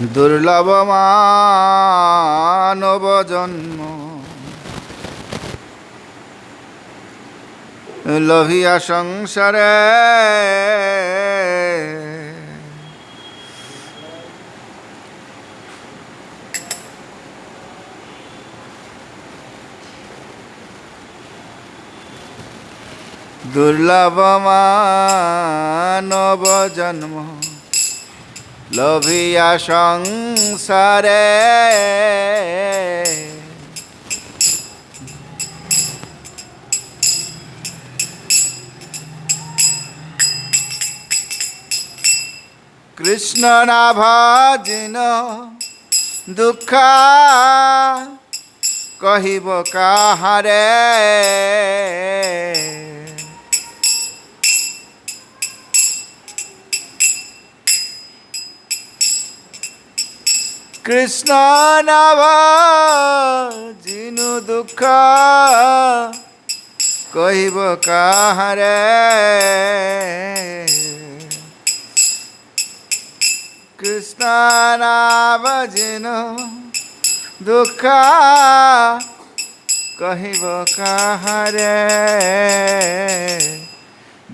দুর্লভ মানব জন্ম। লভিয়া সংসারে দুর্লভ মানব জন্ম। লভিয়া সংসারে। কৃষ্ণ না ভাজিন দুঃখ কহিব কাহারে? কৃষ্ণ নব জিনু দুঃখ। কহিব কাহারে? কৃষ্ণ নাম জিনু দুঃখ। কহিব কাহারে?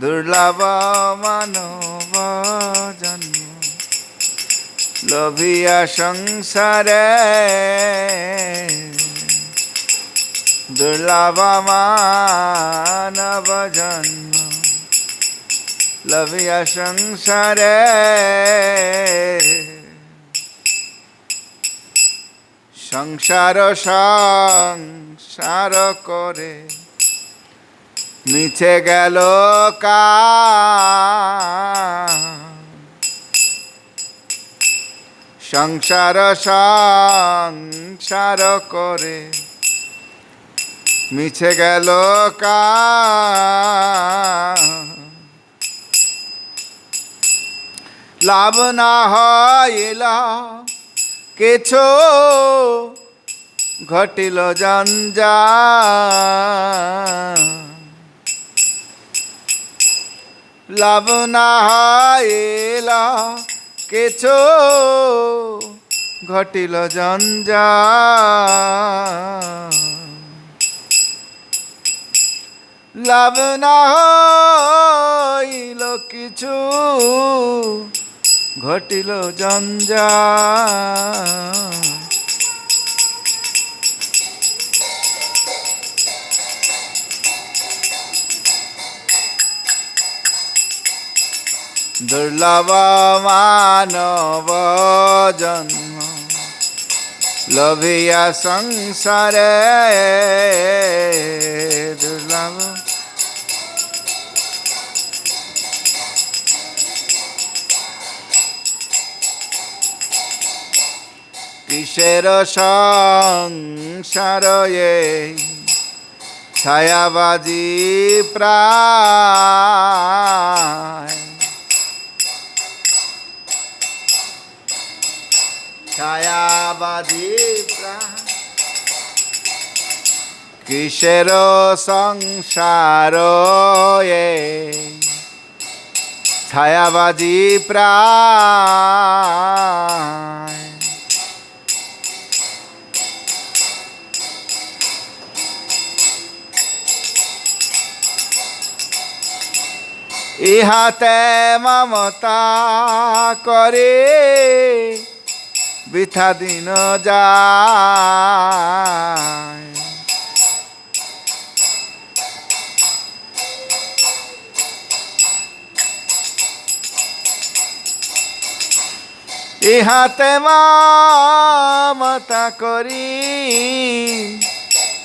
দুর্লভ মানব লভিয়া সংসারে দুর্লভ মানব জন্ম লভিয়া সংসারে সংসার সংসার করে মিছে গেল কা সংসার সংসার করে। মিছে গেল লাভ না হইল কিছু ঘটিল জঞ্জা লাভ না হইল কিছু ঘটিল জঞ্জা লাভ না হইল কিছু ঘটিল জঞ্জা দুর্লভ মানব জন্ম। লভিয়া সংসারে দুর্লভ। কিসের সংসার ছায়াবাজি প্রায় কিসের সংসার ছায়াবাজি প্রায় ইহাতে মমতা করে বৃথা দিন যায়। ইহাতে মমতা করি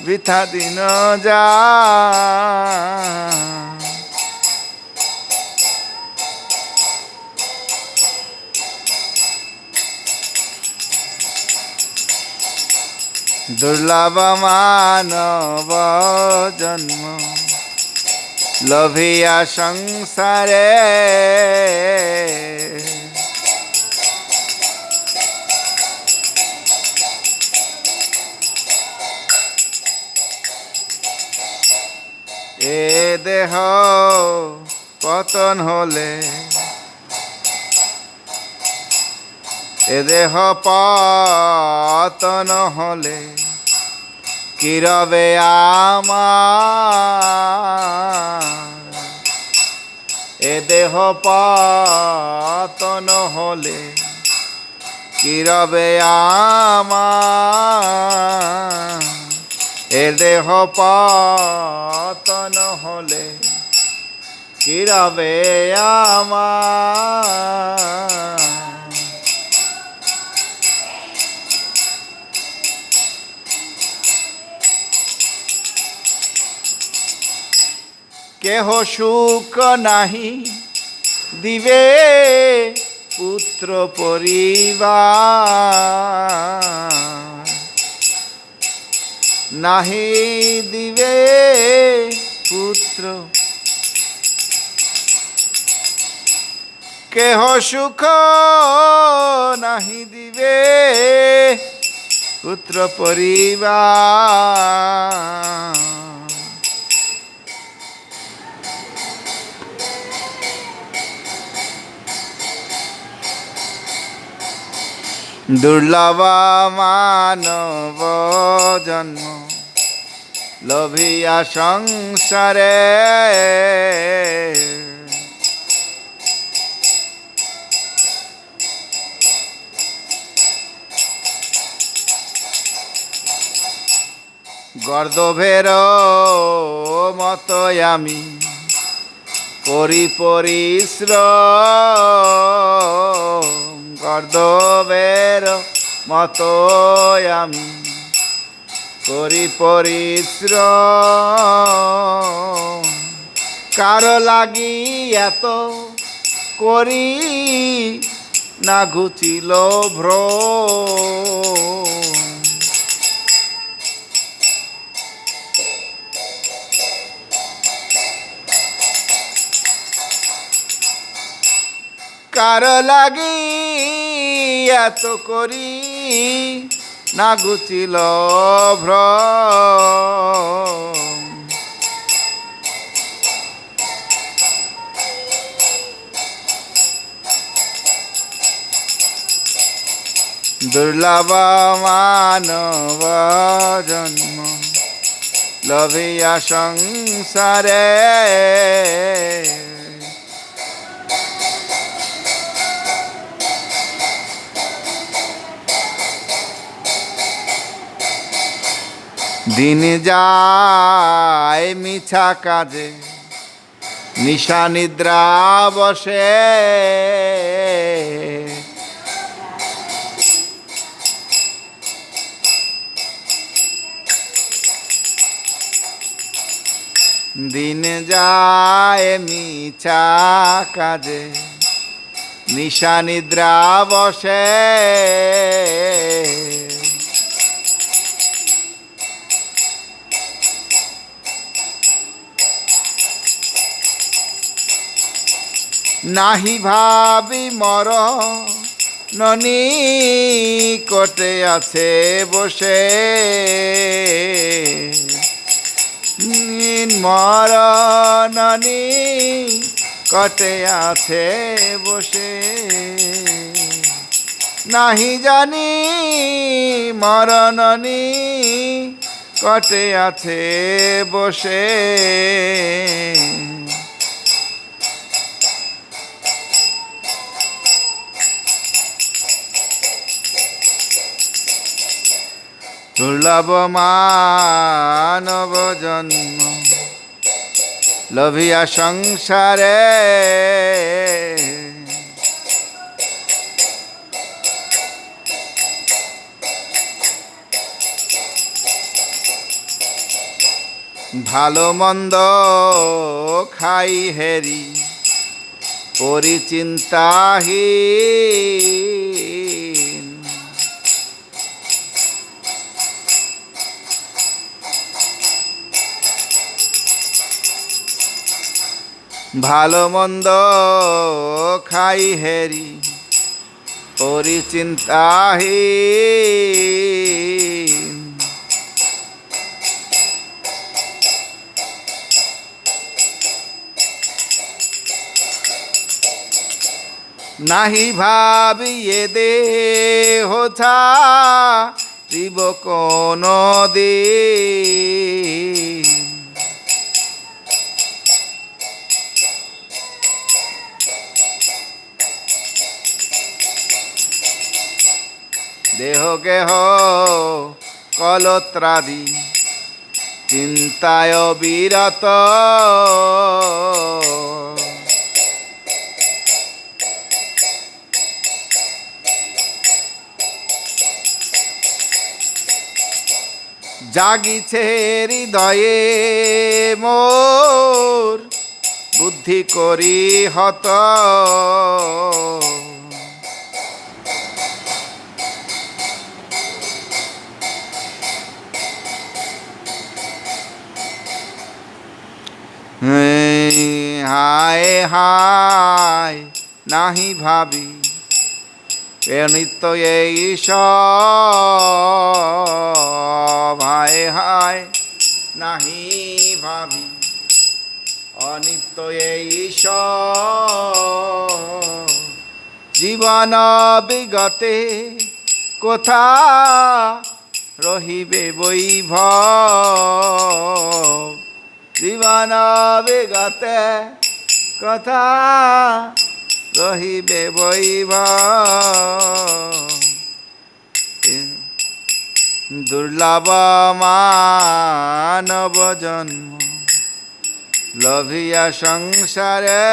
বৃথা দিন যায়। দুর্লভ মানব জন্ম লভিয়া সংসারে। এ দেহ পতন হলে এ দেহ পতন হলে কি রবে আমার? এ দেহ পতন হলে কি রবে আমার? এ দেহ পতন হলে কি আমার? কেহ সুখ নাহি? দিবে পুত্র পরিবার। নাহি দিবে পুত্র। কেহ সুখ নাহি দিবে পুত্র পরিবার। দুর্লভ মানব জন্ম লোভিয়া সংসারে। গর্দভের মতো আমি করি গর্দবের মতো আমি করি পরিশ্রম। কারও লাগি এত করি না ঘুচিল ভ্রম। কার লাগি? এত করি না গুচিল ভ্রম। দুর্লভ মানব জন্ম লভিয়া সংসারে। দিন যায় মিছা কাজে নিশা নিদ্রা বসে। দিন যায় মিছা কাজে নিশা নিদ্রা বসে। নাহি ভাবি মর, ননি কটে আছে বসে। মর, ননি কটে আছে বসে। নাহি জানি মরণনি কটে আছে বসে। দুর্লভ মানব জন্ম। লভিয়া সংসারে। ভালো মন্দ খাই হেরি পরিচিন্তাহীন ভালো মন্দ খাই হেরি পরিচিন্তাহীন নাহি ভাবি ভাবিয়ে দেহ ছাড়িব কোন দিন। দেহ গেহ কলত্রাদি চিন্তায় বিরত। জাগিছে হৃদয়ে মোর বুদ্ধি করি হত হায় হায় নাহি ভাবি নিত্য এই হায় হায় নাহি ভাবি অনিত্য এই জীবন বিগতে কোথা রহিবে বৈভব? জীবন বিগতে কথা রহিবে বৈব দুর্লভ মানব জন্ম লভিয়া সংসারে।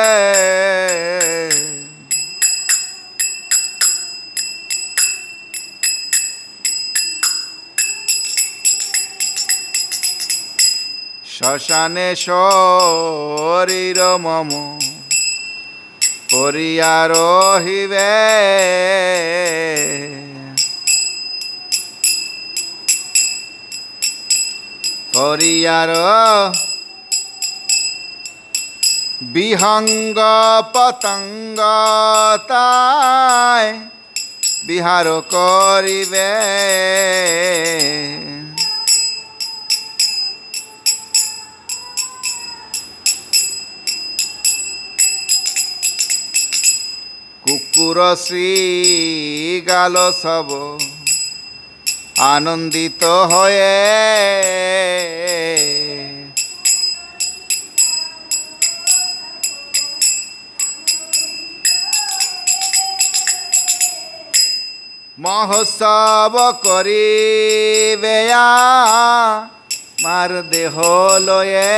শ্মশানে শরীর মম করিয়া রহিবে। করিয়ার বিহঙ্গ পতঙ্গ তাই বিহার করিবে। কুকুর শ্রী গাল সব। আনন্দিত হয়ে মহোৎসব করিবে মার দেহ লয়ে।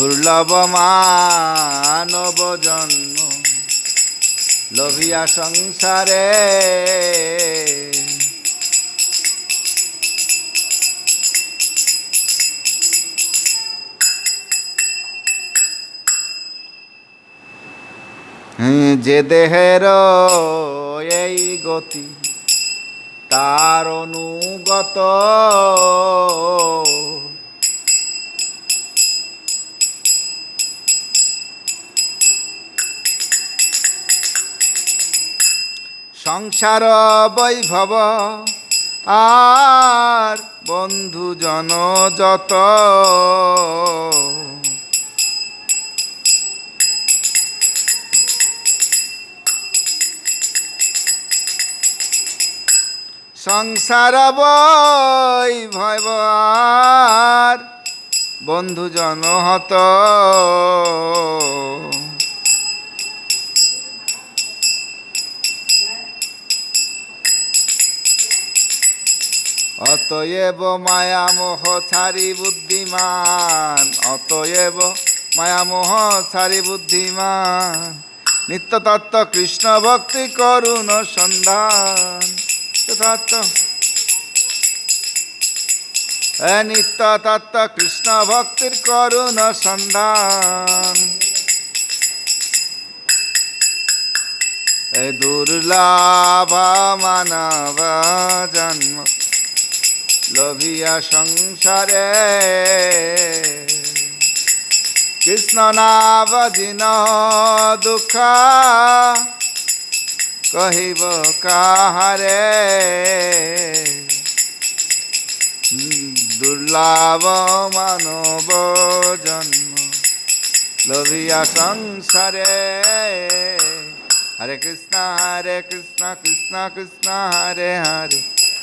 দুর্লভ মানব জন্ম লোভিয়া সংসারে। হুম, যে দেহের এই গতি তার অনুগত সংসার বৈভব। আর বন্ধু জন যত। সংসার বৈভব আর বন্ধুজন হত। অতএব মায়ামোহ ছাড়ি বুদ্ধিমান, অতএব মায়ামোহ ছাড়ি বুদ্ধিমান। নিত্য তত্ত্ব কৃষ্ণ ভক্তি করুণ সন্ধান। তত্ত্ব নিত্য তত্ত্ব কৃষ্ণ ভক্তির করুণ সন্ধান। দুর্লভ মানব জন্ম লোভিয়া সংসারে। কৃষ্ণ নাম দিন দুঃখ, কহিব কাহারে? দুর্লভ মানব জন্ম, লোভিয়া সংসারে। হরে কৃষ্ণ হরে কৃষ্ণ কৃষ্ণ কৃষ্ণ, হরে হরে।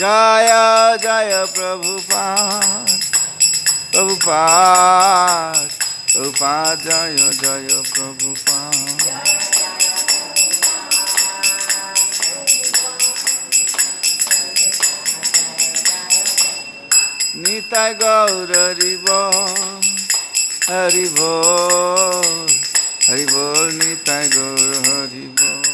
জয় জয় প্রভুপাদ প্রভুপাদ প্রভুপাদ জয় জয় প্রভুপাদ নিতাই গৌর হরিব হরিব হরিব নিতাই গৌর হরিব।